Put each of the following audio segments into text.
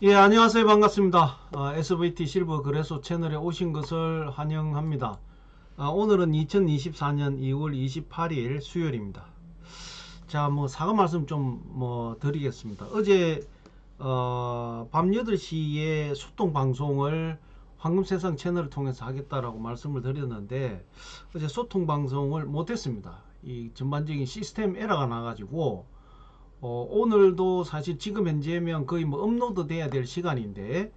예, 안녕하세요. 반갑습니다. 어, SVT 실버 거래소 채널에 오신 것을 환영합니다. 아, 오늘은 2024년 2월 28일 수요일입니다. 자, 뭐 사과 말씀 좀 뭐 드리겠습니다. 어제 어, 밤 8시에 소통 방송을 황금세상 채널을 통해서 하겠다라고 말씀을 드렸는데 어제 소통 방송을 못했습니다. 이 전반적인 시스템 에러가 나가지고 어, 오늘도 사실 지금 현재면 거의 뭐 업로드 돼야 될 시간인데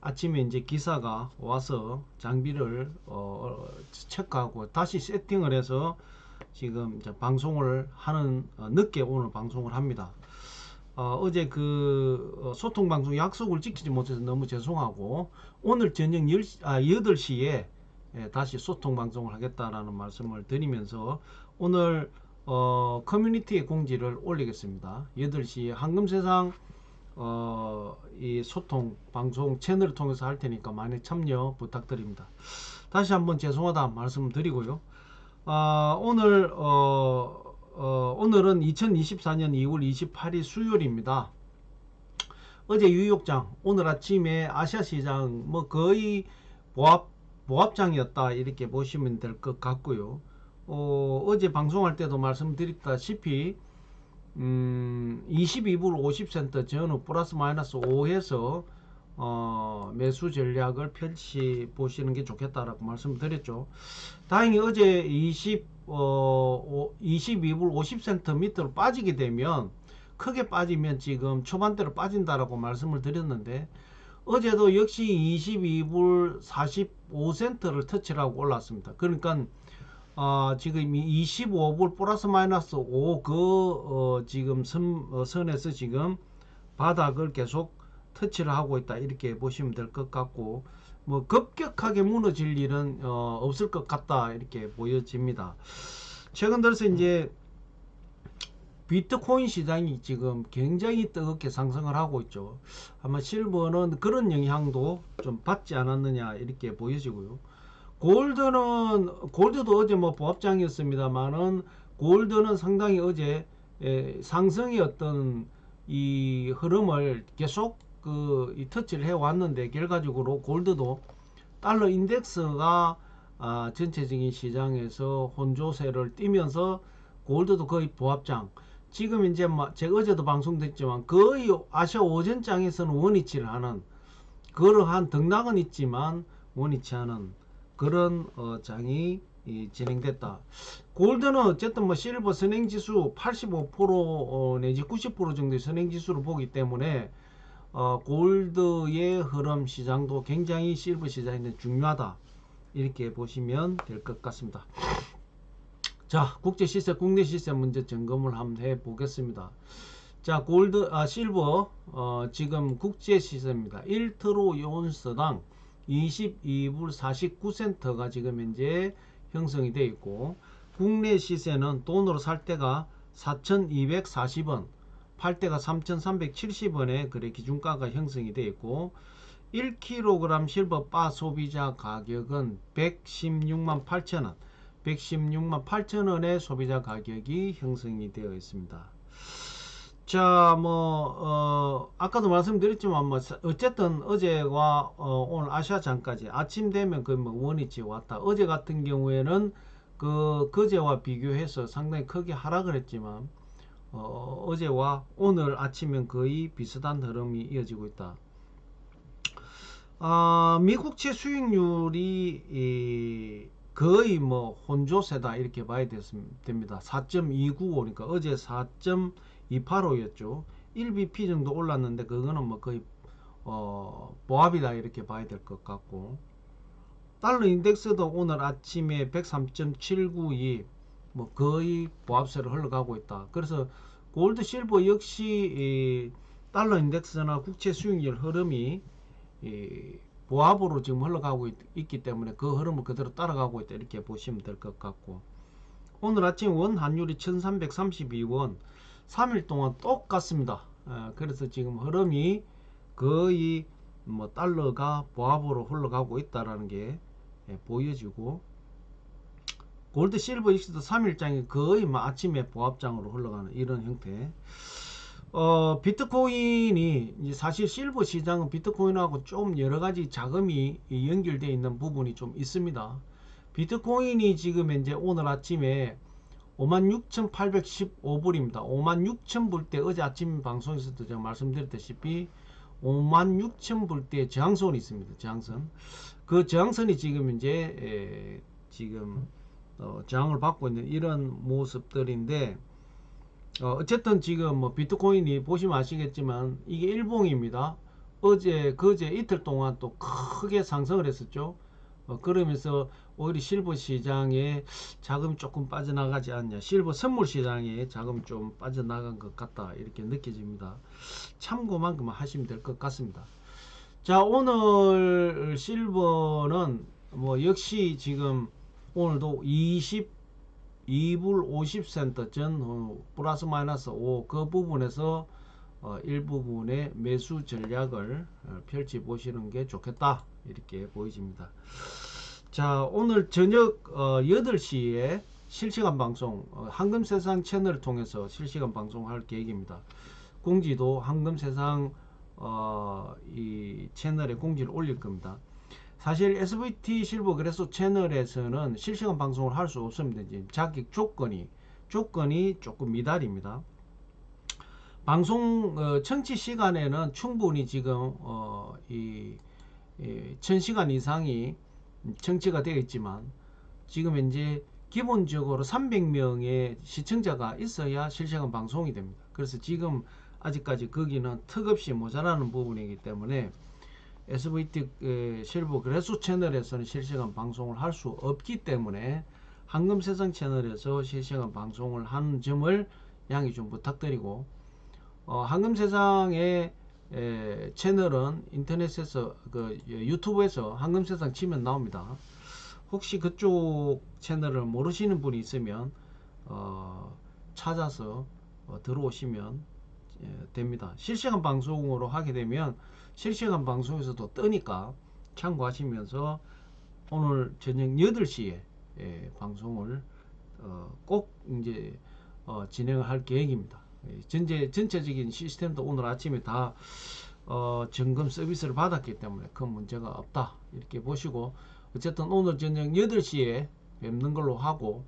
아침에 이제 기사가 와서 장비를 어, 체크하고 다시 세팅을 해서 지금 방송을 하는 어, 늦게 오늘 방송을 합니다. 어, 제그 어, 소통 방송 약속을 지키지 못해서 너무 죄송하고 오늘 저녁 10시, 아, 8시에 예, 다시 소통 방송을 하겠다라는 말씀을 드리면서 오늘 어, 커뮤니티에 공지를 올리겠습니다. 8시에 황금세상 어, 이 소통 방송 채널을 통해서 할 테니까 많이 참여 부탁드립니다. 다시 한번 죄송하다 말씀드리고요. 아, 오늘 어, 어, 오늘은 2024년 2월 28일 수요일입니다. 어제 뉴욕장 오늘 아침에 아시아 시장 뭐 거의 보합 보합장이었다 이렇게 보시면 될 것 같고요. 어, 어제 방송할 때도 말씀드렸다시피 음, 22불 50센트 전후 플러스 마이너스 5해서 어, 매수 전략을 펼치 보시는 게 좋겠다라고 말씀드렸죠. 다행히 어제 20, 어, 22불 50센트 밑으로 빠지게 되면 크게 빠지면 지금 초반대로 빠진다라고 말씀을 드렸는데 어제도 역시 22불 45센트를 터치하고 올랐습니다. 그러니까 어, 지금 25불 플러스 마이너스 5 그 어, 지금 선, 어, 선에서 지금 바닥을 계속 터치를 하고 있다 이렇게 보시면 될 것 같고 뭐 급격하게 무너질 일은 어, 없을 것 같다 이렇게 보여집니다. 최근 들어서 이제 비트코인 시장이 지금 굉장히 뜨겁게 상승을 하고 있죠. 아마 실버는 그런 영향도 좀 받지 않았느냐 이렇게 보여지고요. 골드는 골드도 어제 뭐 보합장이었습니다만은 골드는 상당히 어제 에, 상승의 어떤 이 흐름을 계속 그 이 터치를 해 왔는데 결과적으로 골드도 달러 인덱스가 아, 전체적인 시장에서 혼조세를 띠면서 골드도 거의 보합장. 지금 이제 뭐 제가 어제도 방송됐지만 거의 아시아 오전장에서는 원위치를 하는 그러한 등락은 있지만 원위치 하는 그런 어, 장이 진행됐다. 골드는 어쨌든 뭐 실버 선행지수 85% 어, 내지 90% 정도의 선행지수를 보기 때문에 어, 골드의 흐름 시장도 굉장히 실버 시장에 중요하다. 이렇게 보시면 될 것 같습니다. 자, 국제 시세, 국내 시세 문제 점검을 한번 해 보겠습니다. 자, 골드, 아, 실버, 어, 지금 국제 시세입니다. 1트로 온스당 22불 49센터가 지금 현재 형성이 되어 있고 국내 시세는 돈으로 살 때가 4,240원 팔 때가 3,370원에 그래 기준가가 형성이 되어 있고 1kg 실버 바 소비자 가격은 116만 8천원 116만 8천원의 소비자 가격이 형성이 되어 있습니다. 자, 뭐, 어, 아까도 말씀드렸지만, 뭐, 어쨌든 어제와 어, 오늘 아시아장까지 아침 되면 그뭐 원위치 왔다. 어제 같은 경우에는 그, 그제와 비교해서 상당히 크게 하락을 했지만, 어, 어제와 오늘 아침엔 거의 비슷한 흐름이 이어지고 있다. 아, 미국채 수익률이 이, 거의 뭐 혼조세다 이렇게 봐야 됩니다. 4.295니까 어제 4. 285였죠. 1bp 정도 올랐는데 그거는 뭐 거의 어, 보합이다 이렇게 봐야 될 것 같고 달러 인덱스도 오늘 아침에 103.792 뭐 거의 보합세로 흘러가고 있다. 그래서 골드 실버 역시 달러 인덱스나 국채 수익률 흐름이 보합으로 지금 흘러가고 있, 기 때문에 그 흐름을 그대로 따라가고 있다 이렇게 보시면 될 것 같고 오늘 아침 원 환율이 1332원 3일 동안 똑같습니다. 에, 그래서 지금 흐름이 거의 뭐 달러가 보합으로 흘러가고 있다라는 게 예, 보여지고 골드 실버 역시도 3일장이 거의 뭐 아침에 보합장으로 흘러가는 이런 형태 어, 비트코인이 이제 사실 실버 시장은 비트코인하고 좀 여러 가지 자금이 연결되어 있는 부분이 좀 있습니다. 비트코인이 지금 현재 오늘 아침에 56,815불입니다. 56,000불 때 어제 아침 방송에서도 제가 말씀드렸다시피 56,000불 때 저항선이 있습니다. 저항선. 그 저항선이 지금 이제 에, 지금 어, 저항을 받고 있는 이런 모습들인데 어, 어쨌든 지금 뭐 비트코인이 보시면 아시겠지만 이게 일봉입니다. 어제 그제 이틀 동안 또 크게 상승을 했었죠. 어, 그러면서 오히려 실버 시장에 자금이 조금 빠져나가지 않냐. 실버 선물 시장에 자금이 좀 빠져나간 것 같다. 이렇게 느껴집니다. 참고만큼만 하시면 될 것 같습니다. 자, 오늘 실버는 뭐 역시 지금 오늘도 22불 50센트 전 어, 플러스 마이너스 5 그 부분에서 어, 일부분의 매수 전략을 어, 펼쳐 보시는 게 좋겠다 이렇게 보여집니다. 자 오늘 저녁 어, 8시에 실시간 방송 어, 황금세상 채널을 통해서 실시간 방송할 계획입니다. 공지도 황금세상 어, 이 채널에 공지를 올릴 겁니다. 사실 SVT 실버 그래서 채널에서는 실시간 방송을 할 수 없습니다. 지금 자격 조건이 조건이 조금 미달입니다. 방송 어, 청취 시간에는 충분히 지금 어, 이, 이 1000시간 이상이 청취가 되어 있지만 지금 현재 기본적으로 300명의 시청자가 있어야 실시간 방송이 됩니다. 그래서 지금 아직까지 거기는 턱없이 모자라는 부분이기 때문에 SVT 에, 실버 그래수 채널에서는 실시간 방송을 할 수 없기 때문에 황금세상 채널에서 실시간 방송을 하는 점을 양해 좀 부탁드리고 어, 황금세상의 에, 채널은 인터넷에서 그 유튜브에서 황금세상 치면 나옵니다. 혹시 그쪽 채널을 모르시는 분이 있으면 어, 찾아서 어, 들어오시면 예, 됩니다. 실시간 방송으로 하게 되면 실시간 방송에서도 뜨니까 참고하시면서 오늘 저녁 8시에 예, 방송을 어, 꼭 이제 어, 진행을 할 계획입니다. 예, 전체 전체적인 시스템도 오늘 아침에 다 어, 점검 서비스를 받았기 때문에 큰 문제가 없다 이렇게 보시고 어쨌든 오늘 저녁 8시에 뵙는 걸로 하고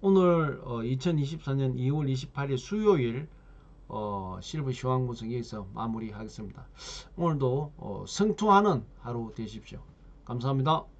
오늘 어, 2024년 2월 28일 수요일 어, 실버 시황 분석 여기서 마무리하겠습니다. 오늘도 어, 성투하는 하루 되십시오. 감사합니다.